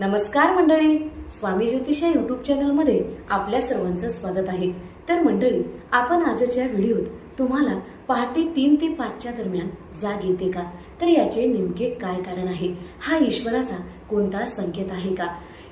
नमस्कार मंडळी. स्वामी ज्योतिषा युट्यूब चॅनलमध्ये आपल्या सर्वांचं स्वागत आहे. तर मंडळी आपण आजच्या व्हिडिओत तुम्हाला पहाटे तीन ते पाचच्या दरम्यान जाग येते का? तर याचे नेमके काय कारण आहे? हा ईश्वराचा कोणता संकेत आहे का?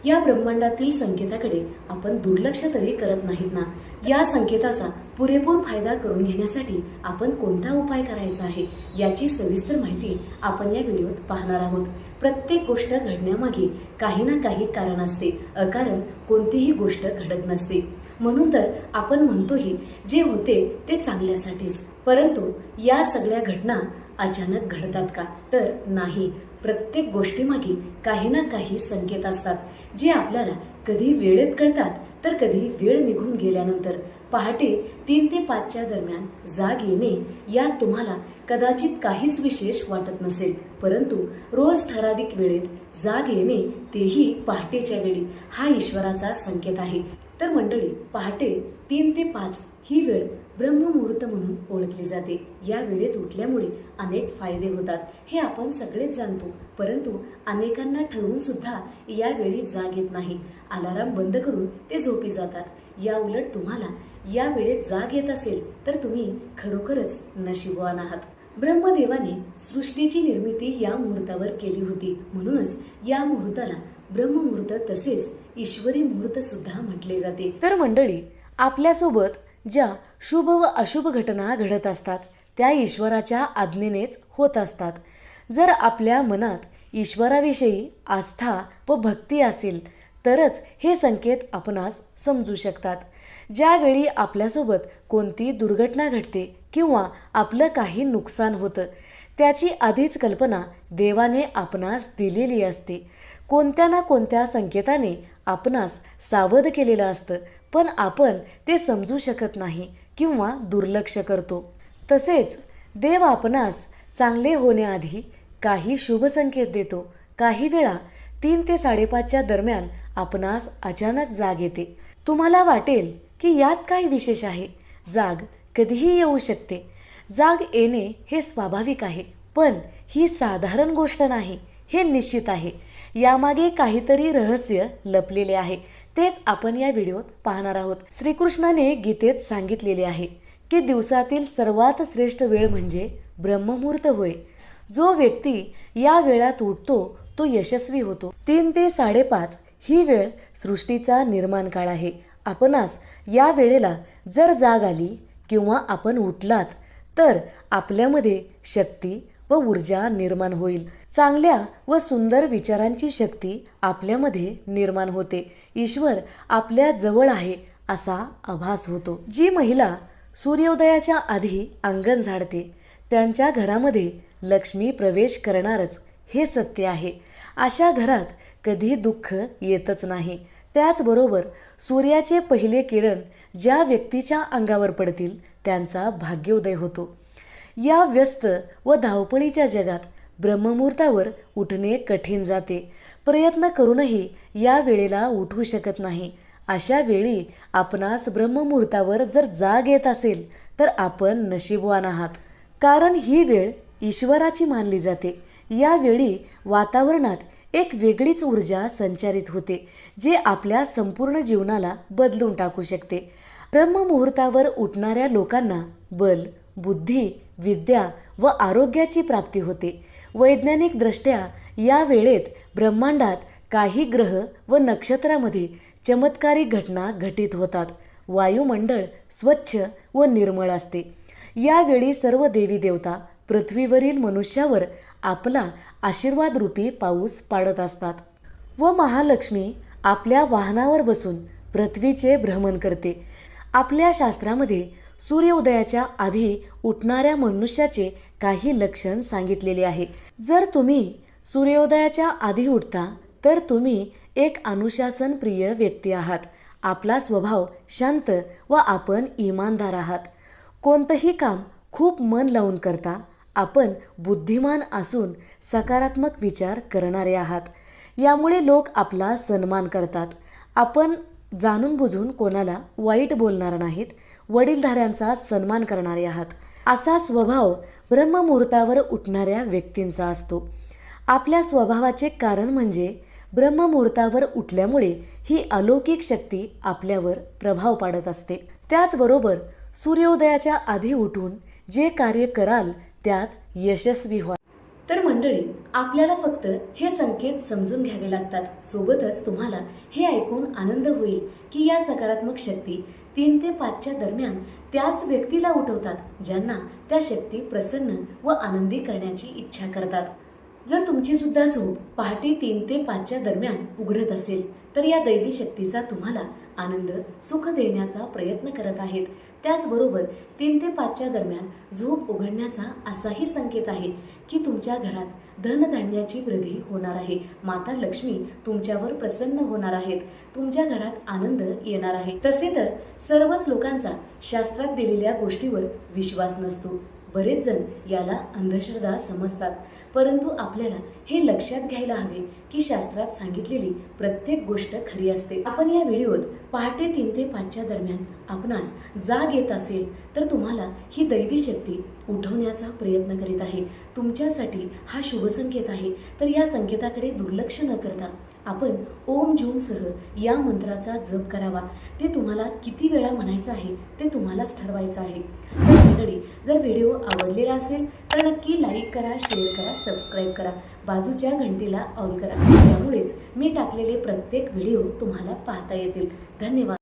या ब्रह्मांडातील संकेताकडे आपण दुर्लक्ष तरी करत नाहीत ना? या संकेताचा पुरेपूर फायदा करून घेण्यासाठी आपण कोणता उपाय करायचा आहे याची सविस्तर माहिती आपण या व्हिडिओत पाहणार आहोत. प्रत्येक गोष्ट घडण्यामागे काही ना काही कारण असते अकारण कोणतीही गोष्ट घडत नसते. म्हणून तर आपण म्हणतोही जे होते ते चांगल्यासाठीच. परंतु या सगळ्या घटना अचानक घडतात का? तर नाही. प्रत्येक गोष्टीमागे काही ना काही संकेत असतात जे आपल्याला कधी वेळेत कळतात तर कधी वेळ निघून गेल्यानंतर पहाटे तीन ते पाचच्या दरम्यान जाग येणे यात तुम्हाला कदाचित काहीच विशेष वाटत नसेल. परंतु रोज ठराविक वेळेत जाग येणे तेही पहाटेच्या वेळी हा ईश्वराचा संकेत आहे. तर मंडळी पहाटे तीन ते पाच ही वेळ ब्रह्ममुहूर्त म्हणून ओळखली जाते. या वेळेत उठल्यामुळे अनेक फायदे होतात. हे आपण सगळेच जाणतो परंतु अनेकांना ठरवून सुद्धा या वेळी जाग येत नाही. अलाराम बंद करून ते झोपी जातात. या उलट तुम्हाला या वेळेत जाग येत असेल तर तुम्ही खरोखरच नशिबवान आहात. ब्रह्मदेवाने सृष्टीची निर्मिती या मुहूर्तावर केली होती. म्हणूनच या मुहूर्ताला ब्रह्ममुहूर्त तसेच ईश्वरी मुहूर्त सुद्धा म्हटले जाते. तर मंडळी आपल्यासोबत ज्या शुभ व अशुभ घटना घडत असतात त्या ईश्वराच्या आज्ञेनेच होत असतात. जर आपल्या मनात ईश्वराविषयी आस्था व भक्ती असेल तरच हे संकेत आपणास समजू शकतात. ज्यावेळी आपल्यासोबत कोणती दुर्घटना घडते किंवा आपलं काही नुकसान होतं त्याची आधीच कल्पना देवाने आपणास दिलेली असते. कोणत्या ना कोणत्या संकेताने आपणास सावध केलेलं असतं पण आपण ते समजू शकत नाही किंवा दुर्लक्ष करतो. तसेच देव आपणास चांगले होण्याआधी काही शुभ संकेत देतो. काही वेळा तीन ते साडेपाचच्या दरम्यान आपणास अचानक जाग येते. तुम्हाला वाटेल की यात काही विशेष आहे? जाग कधीही येऊ शकते. जाग येणे हे स्वाभाविक आहे पण ही साधारण गोष्ट नाही हे निश्चित आहे. यामागे काहीतरी रहस्य लपलेले आहे. तेच आपण या व्हिडिओत पाहणार आहोत. श्रीकृष्णाने गीतेत सांगितलेले आहे की दिवसातील सर्वात श्रेष्ठ वेळ म्हणजे ब्रह्ममुहूर्त होय. जो व्यक्ती या वेळात उठतो तो यशस्वी होतो. तीन ते साडेपाच ही वेळ सृष्टीचा निर्माण काळ आहे. आपणास या वेळेला जर जाग आली किंवा आपण उठलात तर आपल्यामध्ये शक्ती व ऊर्जा निर्माण होईल. चांगल्या व सुंदर विचारांची शक्ती आपल्यामध्ये निर्माण होते. ईश्वर आपल्या जवळ आहे असा आभास होतो. जी महिला सूर्योदयाच्या आधी अंगण झाडते त्यांच्या घरामध्ये लक्ष्मी प्रवेश करणारच हे सत्य आहे. अशा घरात कधी दुःख येतच नाही. त्याचबरोबर सूर्याचे पहिले किरण ज्या व्यक्तीच्या अंगावर पडतील त्यांचा भाग्योदय होतो. या व्यस्त व धावपळीच्या जगात ब्रह्ममुहूर्तावर उठणे कठीण जाते. प्रयत्न करूनही या वेळेला उठू शकत नाही. अशा वेळी आपणास ब्रह्ममुहूर्तावर जर जाग येत असेल तर आपण नशीबवान आहात. कारण ही वेळ ईश्वराची मानली जाते. यावेळी वातावरणात एक वेगळीच ऊर्जा संचारित होते जे आपल्या संपूर्ण जीवनाला बदलून टाकू शकते. ब्रह्ममुहूर्तावर उठणाऱ्या लोकांना बल बुद्धी विद्या व आरोग्याची प्राप्ती होते. वैज्ञानिकदृष्ट्या या वेळेत ब्रह्मांडात काही ग्रह व नक्षत्रामध्ये चमत्कारिक घटना घटित होतात. वायुमंडळ स्वच्छ व निर्मळ असते. यावेळी सर्व देवी देवता पृथ्वीवरील मनुष्यावर आपला आशीर्वाद रूपी पाऊस पाडत असतात व महालक्ष्मी आपल्या वाहनावर बसून पृथ्वीचे भ्रमण करते. आपल्या शास्त्रामध्ये सूर्योदयाच्या आधी उठणाऱ्या मनुष्याचे काही लक्षण सांगितलेले आहे. जर तुम्ही सूर्योदयाच्या आधी उठता तर तुम्ही एक अनुशासन प्रिय व्यक्ती आहात. आपला स्वभाव शांत व आपण इमानदार आहात. कोणतंही काम खूप मन लावून करता आपण बुद्धिमान असून सकारात्मक विचार करणारे आहात. यामुळे लोक आपला सन्मान करतात. आपण जाणून बुजून कोणाला वाईट बोलणार नाहीत वडीलधाऱ्यांचा सन्मान करणारे आहात. असा स्वभाव ब्रह्ममुहूर्तावर उठणाऱ्या व्यक्तींचा असतो. आपल्या स्वभावाचे कारण म्हणजे ब्रह्ममुहूर्तावर उठल्यामुळे ही अलौकिक शक्ती आपल्यावर प्रभाव पाडत असते. त्याचबरोबर सूर्योदयाच्या आधी उठून जे कार्य कराल त्यात यशस्वी व्हा तर मंडळी आपल्याला फक्त हे संकेत समजून घ्यावे लागतात. सोबतच तुम्हाला हे ऐकून आनंद होईल की या सकारात्मक शक्ती तीन ते पाचच्या दरम्यान त्याच व्यक्तीला उठवतात ज्यांना त्या शक्ती प्रसन्न व आनंदी करण्याची इच्छा करतात. जर तुमची सुद्धा झोप पहाटे तीन ते पाचच्या दरम्यान उघडत असेल तर या दैवी शक्तीचा तुम्हाला आनंद सुख देण्याचा प्रयत्न करत आहेत. त्याचबरोबर तीन ते पाचच्या दरम्यान झोप उघडण्याचा असाही संकेत आहे की तुमच्या घरात धनधान्याची वृद्धी होणार आहे. माता लक्ष्मी तुमच्यावर प्रसन्न होणार आहेत. तुमच्या घरात आनंद येणार आहे. तसे तर सर्वच लोकांचा शास्त्रात दिलेल्या गोष्टीवर विश्वास नसतो. बरेच जण याला अंधश्रद्धा समजतात. परंतु आपल्याला हे लक्षात घ्यायला हवे की शास्त्रात सांगितलेली प्रत्येक गोष्ट खरी असते. आपण या व्हिडिओत पहाटे तीन ते पाचच्या दरम्यान आपणास जाग येत असेल तर तुम्हाला ही दैवी शक्ती उठवण्याचा प्रयत्न करीत आहे. तुमच्यासाठी हा शुभ संकेत आहे. तर या संकेताकडे दुर्लक्ष न करता आपण ओम जूम सह या मंत्राचा जप करावा. ते तुम्हाला किती वेळा म्हणायचं आहे ते तुम्हालाच ठरवायचं आहे. तर मंडळी जर व्हिडिओ आवडलेला असेल तर नक्की लाईक करा शेअर करा सबस्क्राईब करा. बाजूच्या घंटीला ऑन करा. त्यामुळेच मी टाकलेले प्रत्येक व्हिडिओ तुम्हाला पाहता येतील. धन्यवाद.